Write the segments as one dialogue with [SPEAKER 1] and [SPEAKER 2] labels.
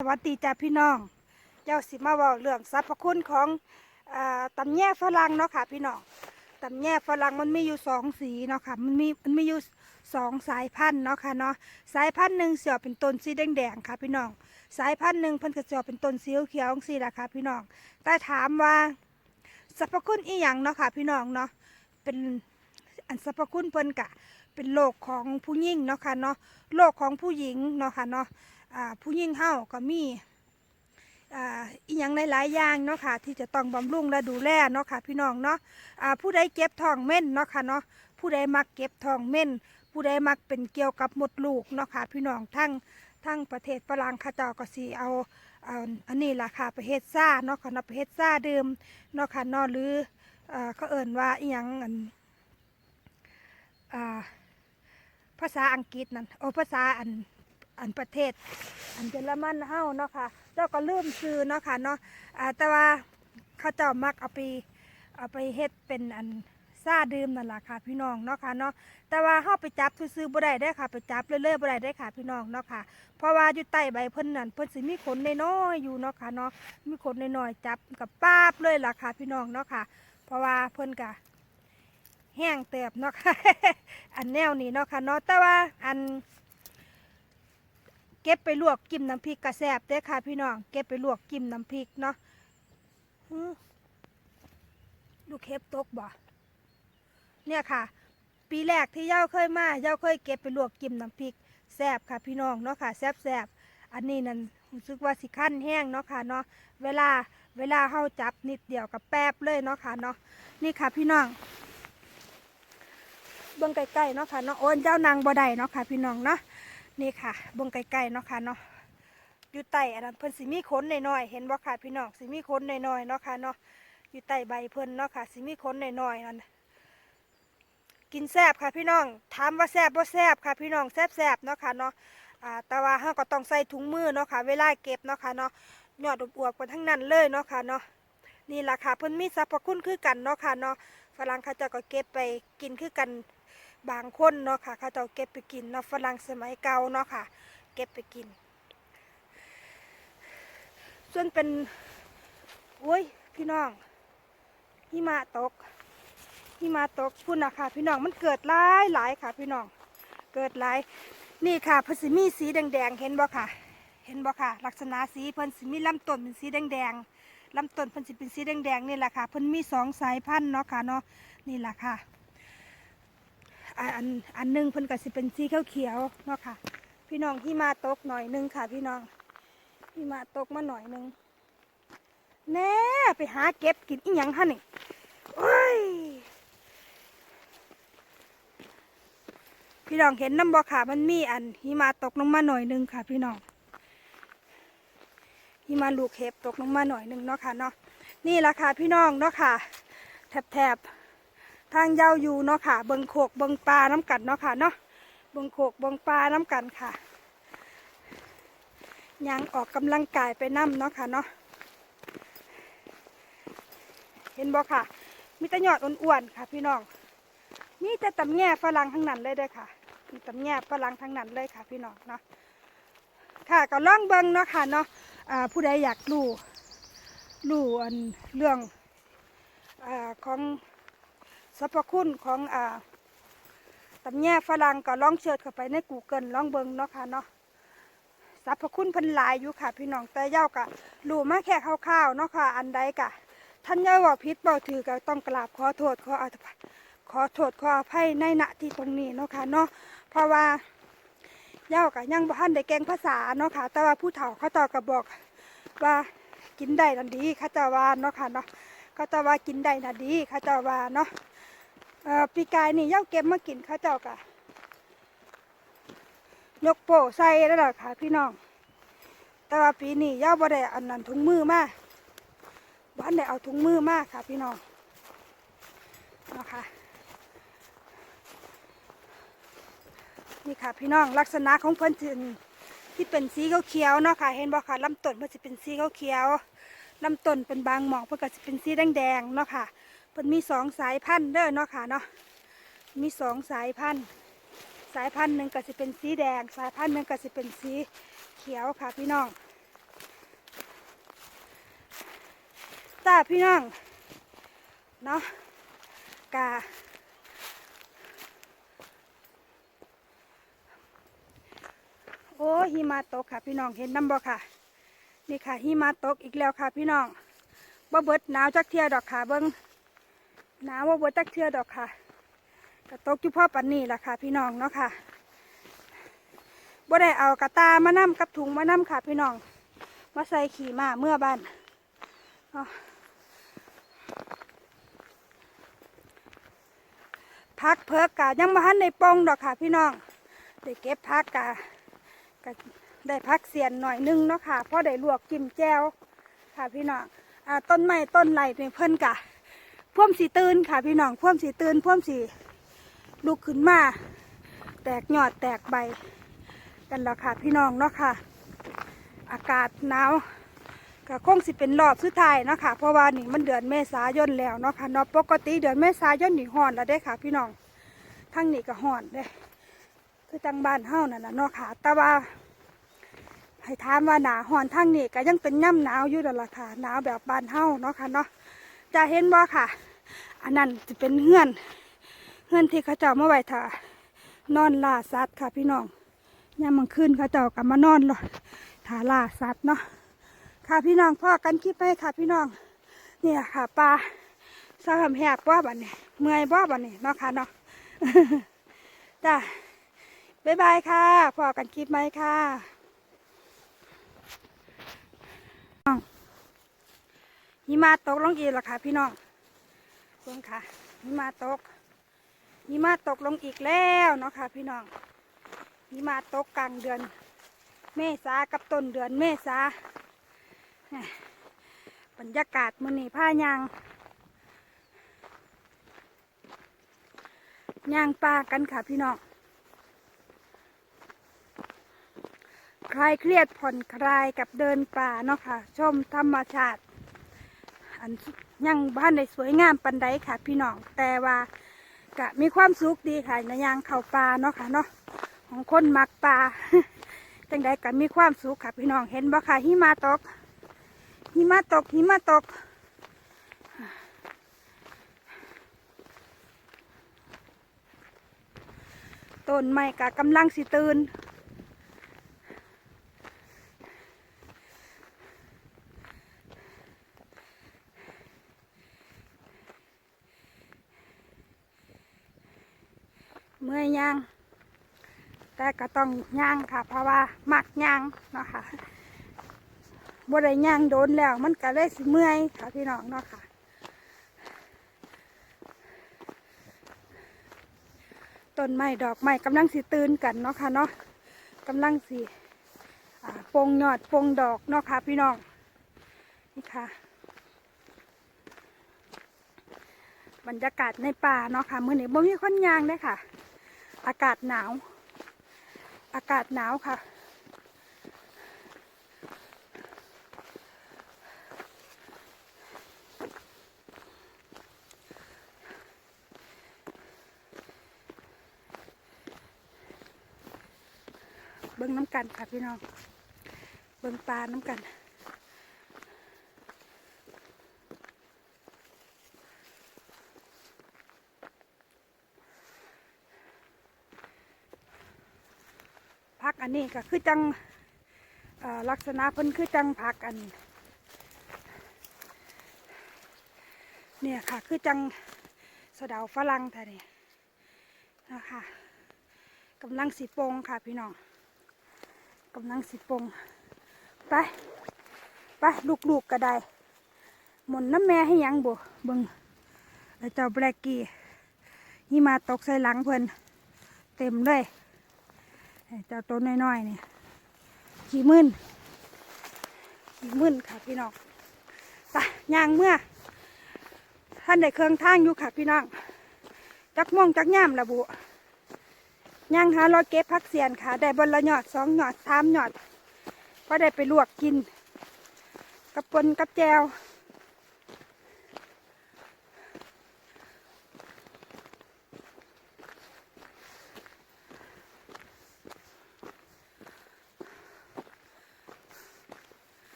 [SPEAKER 1] สวัสดีจ้าพี่น้อง เจ้าสิมาว่าเรื่องสรรพคุณของอาตำแย่ฝรั่งเนาะค่ะพี่น้องตำแย่ฝรั่งมันมีอยู่สองสีเนาะค่ะ มันมีมันมีอยู่สองสายพันธุ์เนาะค่ะเนาะ สายพันธุ์หนึ่งเสียเป็นต้นสีแดงๆค่ะพี่น้อง สายพันธุ์หนึ่งพิ่นก็เสียเป็นต้นสีเขียวสีละค่ะพี่น้อง แต่ถามว่าสรรพคุณอีหยังเนาะค่ะ พี่น้องเนาะ เป็นอันสรรพคุณเพิ่นกะ เป็นโรคของผู้หญิงเนาะค่ะเนาะ โรคของผู้หญิงเนาะค่ะเนาะ ผู้หญิงเฮาก็มีอ่าอีหยังหลายๆอย่างเนาะค่ะที่จะต้องบำรุงและดูแลเนาะค่ะพี่น้องเนาะผู้ใดเก็บทองเม่นเนาะค่ะเนาะผู้ใดมักเก็บทองเม่น ผู้ใดมักเป็นเกี่ยวกับมดลูกเนาะค่ะพี่น้องทั้งทั้งประเทศฝรั่งเขาเจ้าก็สิเอาอันนี้ล่ะค่ะไปเฮ็ดซ่าเนาะค่ะเนาะไปเฮ็ดซ่าดื่มเนาะค่ะเนาะหรือเอ่อเขาเอ่นว่าอีหยังอันอ่าภาษาอังกฤษนั่นโอภาษาอัน อันประเทศ อันเยอรมันเฮาเนาะค่ะเจ้าก็ลืมซื้อเนาะค่ะเนาะแต่ว่าเขาเจ้ามักเอาไปเอาไปเฮ็ดเป็นอันซาดื่มนั่นแหละค่ะพี่น้องเนาะค่ะเนาะแต่ว่าเฮาไปจับซื้อๆบ่ได้ได้ค่ะ ไปจับเรื่อยๆบ่ได้ได้ค่ะพี่น้องเนาะค่ะ เพราะว่าอยู่ใต้ใบเพิ่นนั่นเพิ่นสิมีขนน้อยๆอยู่เนาะค่ะเนาะมีขนน้อยๆจับกับป้าบเลยล่ะค่ะพี่น้องเนาะค่ะ เพราะว่าเพิ่นก็แห้งเติบเนาะค่ะอันแนวนี้เนาะค่ะเนาะแต่ว่าอัน ก็บไปลวกกิมน้ำพริกกระแซบเด้อค่ะพี่น้อง เก็บไปลวกกิมน้ำพริกเนาะอื้อลูกเห็บตกบ่ เนี่ยค่ะ ปีแรกที่เย้าเคยมาเย้าเคยเก็บไปลวกกิมน้ำพริกแซบค่ะพี่น้องเนาะค่ะแซบแซบอันนี้นั่นรู้สึกว่าสิขั้นแห้งเนาะค่ะเนาะ เวลาเวลาเฮาจับนิดเดียวกับแป๊บเลยเนาะค่ะเนาะ นี่ค่ะพี่น้อง เบิ่งใกล้ๆเนาะค่ะเนาะ โอนเจ้านางบ่ได้เนาะค่ะพี่น้องเนาะ นี่ค่ะบงไกลๆเนาะค่ะเนาะอยู่ใต้อันนั้นเพิ่นสิมีขนหน่อยๆเห็นบ่ค่ะพี่น้องสิมีขนหน่อยๆเนาะค่ะเนาะอยู่ใต้ใบเพิ่นเนาะค่ะสิมีขนหน่อยๆนั่นกินแซบค่ะพี่น้องถามว่าแซบบ่แซบค่ะพี่น้องแซ่บๆเนาะค่ะเนาะอ่าแต่ว่าเฮาก็ต้องใส่ถุงมือเนาะค่ะเวลาเก็บเนาะค่ะเนาะยอดอวบๆกันทั้งนั้นเลยเนาะค่ะเนาะนี่ล่ะค่ะเพิ่นมีสรรพคุณคือกันเนาะค่ะเนาะฝรั่งเขาจะก็เก็บไปกินคือกัน บางคนเนาะค่ะเขาเจะเก็บไปกินเนาะฝรั่งสมัยเก่าเนาะค่ะ เก็บไปกิน ส่วนเป็นโอ้ยพี่น้องหิมะตกหิมะตกพุ่นนะค่ะ พี่น้องมันเกิดหลายหลายค่ะ พี่น้องเกิดหลายนี่ค่ะพสิมีสีแดงๆเห็นบ่ค่ะ เห็นบ่ค่ะ ลักษณะสีเพิ่นสิมีลำต้นเป็นสีแดงๆลำต้นเพิ่นสิเป็นสีแดงๆนี่แหละค่ะเพิ่นมีสองสายพันธุ์เนาะค่ะเนาะนี่แหละค่ะ อันอันอันหนึงเพิ่นก็สิเป็นสีเขียวๆเนาะค่ะ พี่น้องที่มาตกหน่อยหนึงค่ะ พี่น้องที่มาตกมาหน่อยหนึงแน่ไปหาเก็บกินอีหยังฮะนี่โอ้ยพี่น้องเห็นน้ำบ่ค่ะมันมีอันหิมาตกลงมาหน่อยหนึงค่ะ พี่น้องหิมาลูกเห็บตกลงมาหน่อยหนึงเนาะค่ะเนาะนี่ละค่ะพี่น้องเนาะค่ะ แถบๆ ทางยาวอยู่เนาะค่ะ เบิงโขกเบิงปลาน้ำกันเนาะค่ะเนาะเบิงโขกเบิงปลาน้ำกันค่ะยังออกกำลังกายไปน้ำเนาะค่ะเนาะเห็นบ่ค่ะ มีแต่ยอดอ้วนๆค่ะ พี่น้องมีแต่ตำแง่ฝรั่งทั้งนั้นเลยเด้อค่ะมีตำแง่ฝรั่งทั้งนั้นเลยค่ะ พี่น้องเนาะค่ะก็ล่องเบิงเนาะค่ะเนาะผู้ใดอยากรู้รู้อันเรื่องอของ สรรพคุณของอ่าตำแย่ฝรั่งก็ลองเชิญเข้าไปใน Google ลองเบิ่งเนาะค่ะเนาะสรรพคุณเพันหลายอยู่ค่ะ พี่น้องแต่เย้ากะรู้มาแค่คร่าวๆเนาะค่ะ อันใดกะท่านเย้าว่าพิษเบาถือก็ต้องกราบขอโทษขออภัยขอโทษขออภัยในณที่ตรงนี้เนาะค่ะเนาะเพราะว่าเย้ากะยังบ่ทันได้แกงภาษาเนาะค่ะ แต่ว่าผู้เฒ่าเขาต่อก็บอกว่ากินได้นันดีเขาเจะว่าเนาะค่ะเนาะเขาเจะว่ากินได้นันดีเขาเจะว่าเนาะ ปีกายนี่เย่าเก็บมากินข้าเจ้ากะยกโปใส่แล้วล่ะค่ะพี่น้อง แต่ว่าปีนี้เย่าบ่ได้อันนั้นถุงมือมาบ้านได้เอาถุงมือมาค่ะพี่น้องนะคะนี่ค่ะพี่น้องลักษณะของเพิ่นที่ที่เป็นสีเขียวเนาะค่ะ เห็นบ่ค่ะลำต้นมันจะเป็นสีเขียวลำต้นเป็นบางหมองเพิ่นก็จะเป็นสีแดงๆเนาะค่ะ เพิ่นมีสองสายพันธุ์เด้อเนาะค่ะเนาะมีสองสายพันธุ์สายพันธุ์หนึ่งก็จะเป็นสีแดง สายพันธุ์หนึ่งก็จะเป็นสีเขียวค่ะพี่น้องตาพี่น้องเนาะกาโอ้หิมะตกค่ะพี่น้องเห็นน้ำบ่ค่ะ นี่ค่ะหิมะตกอีกแล้วค่ะพี่น้องบ่เบิดหนาวจักเทียดอกค่ะเบิ้ง หนาวบ่เบิดจักเทียดอกค่ะกระตกอยู่พ่อปันนี่แหละค่ะ พี่น้องเนาะค่ะบ่ได้เอากระตามานํกับถุงมานํค่ะ พี่น้อง มาใส่ขี่มาเมื่อบ้านพักเพิกกะยังมาหันในปองดอกค่ะ พี่น้องได้เก็บพักกะกะได้พักเสียนหน่อยนึงเนาะค่ะเพราะได้ลวกจิ้มแจวค่ะพี่น้องอ่าต้นไม้ต้นไหลเนี่ยเพิ่นกะ พ่วมสีตื่นค่ะ พี่น้องพ่วมสีตื่นพ่วมสีลุกขึ้นมา แตกยอดแตกใบ กันแล้วค่ะ พี่น้องเนาะค่ะ อากาศหนาวก็คงสิเป็นรอบสุดท้ายเนาะค่ะ เพราะว่านี่มันเดือนเมษายนแล้วเนาะค่ะเนาะปกติเดือนเมษายนนี่ฮ้อนแล้วเด้ค่ะ พี่น้องทั้งนี้ก็ฮ้อนเด้คือจังบ้านเฮานั่นน่ะเนาะค่ะ แต่ว่าให้ถามว่าหนาฮ้อนทั้งนี้ก็ยังเป็นย่ำหนาวอยู่นั่นล่ะค่ะหนาวแบบบ้านเฮาเนาะค่ะเนาะจะเห็นบ่ค่ะ อันนั้นจะเป็นเฮือนเฮือนที่เขาเจ้ามาไว้ถ่านอนล่าสัตว์ค่ะพี่น้องยามมังคืนเขาเจ้าก็มานอนรอถาล่าสัตว์เนาะค่ะพี่น้องพ่อกันคลิปไปค่ะพี่น้องเนี่ยค่ะปลาสะหำแหบว่าบันนี้เมื่อยว่าบันนี้เนาะค่ะเนาะจ้าบ๊ายบายค่ะพ่อกันคลิปไหมค่ะหิมาตกลงอีกแล้วค่ะพี่น้อง เบิ่งค่ะหิมาตกหิมาตกลงอีกแล้วเนาะค่ะพี่น้องหิมาตกกลางเดือน เมษากับต้นเดือนเมษาบรรยากาศมือนี่ผ้ายางยางปลากันค่ะพี่น้องคลายเครียดผ่อนคลายกับเดินป่าเนาะค่ะ ชมธรรมชาติ อัน ยังบ้านได้สวยงามปันใดค่ะ พี่น้องแต่ว่ากะมีความสุขดีค่ะในยางเข่าป่าเนาะค่ะเนาะของคนมักป่าจังใดกันมีความสุขค่ะ พี่น้องเห็นบ่ค่ะหิมะตกหิมะตกหิมะตกต้นไม้กะกำลังสิตื่นเมื่อยยาง แต่ ก็ต้องย่างค่ะ เพราะว่ามักย่างเนาะค่ะบ่ได้ย่างโดนแล้ว มันก็เลยเมื่อยค่ะพี่น้องเนาะค่ะ ต้นไม้ดอกไม้กำลังสิตื่นกันเนาะค่ะเนาะกำลังสิปงยอดปงดอกเนาะค่ะพี่น้องนี่ค่ะ บรรยากาศในป่าเนาะค่ะมื้อนี้บ่มีคนย่างเลยค่ะ อากาศหนาว อากาศหนาวค่ะ เบิ้งน้ำกันค่ะพี่น้อง เบิ้งปลาน้ำกัน พักอันนี้ก็คือจังลักษณะเพิ่นคือจังพักอัน เนี่ยค่ะคือจังสะดาฝรั่งแต่นี่นะคะกำลังสีปงค่ะพี่น้องกำลังสีปงไปไปลูกๆกก็ได้หมุนน้ำแม่ให้ยังบ่บิงแล้วเจ้าแบล็กกี้นี่มาตกใส่หลังเพิ่นเต็มเลย เจ้าตัวน้อยๆเนี่ยขี่มื่นขี่มื่นค่ะพี่น้องไปย่างเมื่อ ท่านได้เครื่องทางอยู่ค่ะพี่น้อง จักม่วงจักย่ามระบุย่างหารอเก็บพักเสียนค่ะ ได้บนละหยอดสองหยอดสามหยอด ก็ได้ไปลวกกิน กับปนกับแจว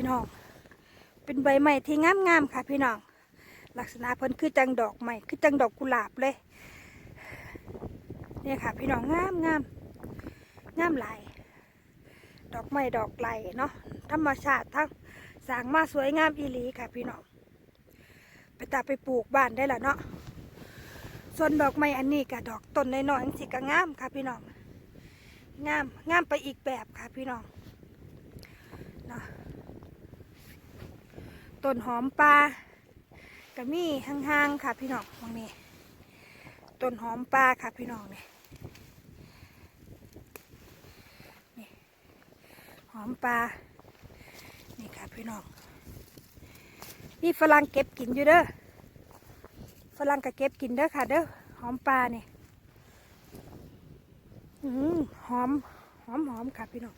[SPEAKER 1] พี่น้อง เป็นใบไม้ที่งามงามๆค่ะ พี่น้อง ลักษณะเพิ่นคือจังดอกไม้คือจังดอกกุหลาบเลยเนี่ยค่ะ พี่น้องงามงามงามหลายดอกไม้ดอกไหลเนาะธรรมชาติทั้งสางมาสวยงามอีหลีค่ะ พี่น้องไปตาไปปลูกบ้านได้ละเนาะส่วนดอกไม้อันนี้กับดอกต้นน้อยๆสิก็งามค่ะ พี่น้องงามงามไปอีกแบบค่ะ พี่น้องเนาะ ต้นหอมปลาก็มีห่างๆค่ะพี่น้องมองนี่ต้นหอมปลาค่ะพี่น้องเนี่ยหอมปลานี่ค่ะพี่น้องนี่ฝรั่งเก็บกินอยู่เด้อฝรั่งก็เก็บกินเด้อค่ะเด้อหอมปลาเนี่ยอืมหอมหอมหอมค่ะพี่น้อง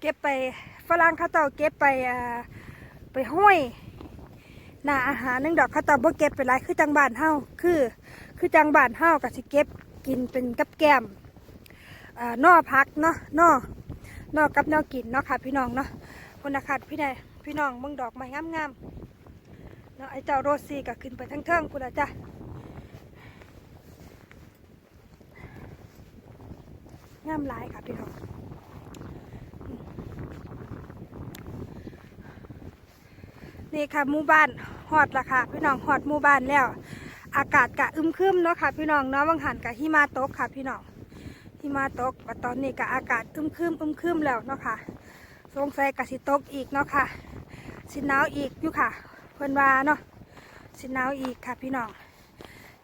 [SPEAKER 1] เก็บไป ฝรั่งเขาเต่าเก็บไปอ่าไปห้อยหน้าอาหารนึงดอกเขาเต่าบ่เก็บไปหลายคือจังบ้านเฮาคือ คือจังบ้านเฮาก็สิเก็บกินเป็นกับแกมอ่านอพักเนาะนอนอกับนอกินเนาะค่ะพี่น้องเนาะคนนะคะพี่นายพี่น้องมึงดอกไม้งามๆเนาะไอ้เจ้าโรซี่ก็ขึ้นไปทั้งเทิงกูละจ้ะงามหลายค่ะพี่น้องอืม นี่ค่ะหมู่บ้านฮอดละค่ะ พี่น้องฮอดหมู่บ้านแล้ว อากาศกะอึมครึมเนาะค่ะ พี่น้องเนาะบางหันกะหิมะตกค่ะ พี่น้องที่มาตกว่ตอนนี้ก็อากาศอึมครึมอึมครึมแล้วเนาะค่ะสงสัยกสิตกอีกเนาะค่ะสิหนาวอีกอยู่ค่ะ เพิ่อนว่าเนาะสิหนาวอีกค่ะ พี่น้อง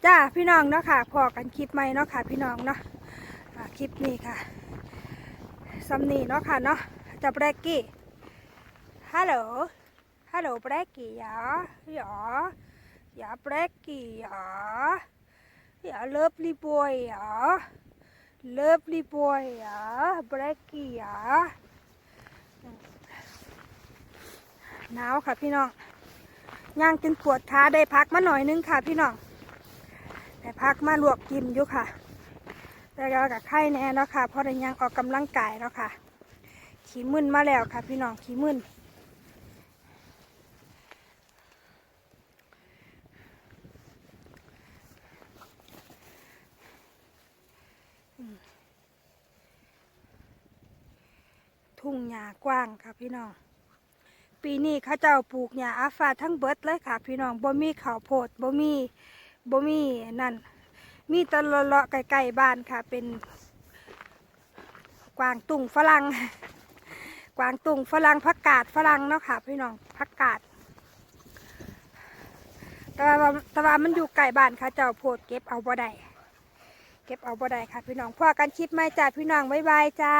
[SPEAKER 1] จ้าพี่น้องเนาะค่ะพอกันคลิปใหม่เนาะค่ะ พี่น้องเนาะคลิปนี้ค่ะซัมนี่เนาะค่ะเนาะจะแรกกี้ฮัลโหล ฮัลโหลแบรกกี้หยอหยอหยอแบรกกี้ยอหยอเลิฟลี่บอยหยอ lovely boy อะ Blacky อะหนาวค่ะพี่น้องย่างจนปวดขาได้พักมาหน่อยนึงค่ะพี่น้องได้พักมาลวกกินอยู่ค่ะ แต่ก็กับไข้แน่เนาะค่ะเพราะได้ยังออกกำลังกายเนาะค่ะ ขี่มึนมาแล้วค่ะพี่น้องขี่มึน หญ้ากว้างค่ะพี่น้อง ปีนี้เขาเจ้าปลูกหญ้าอาฟาทั้งเบิดเลยค่ะ พี่น้องบ่มีข้าวโพดบ่มีบ่มีนั่น มีตะเลาะใกล้ๆบ้านค่ะ เป็นกวางตุ่งฝรั่งกวางตุ่งฝรั่งผักกาดฝรั่งเนาะค่ะ พี่น้องผักกาดแต่ว่าแต่ว่ามันอยู่ใกล้บ้านค่ะ เจ้าโพดเก็บเอาบ่ได้เก็บเอาบ่ได้ค่ะพี่น้องพอกันคลิปไหมจ้าพี่น้องบ๊ายบายจ้า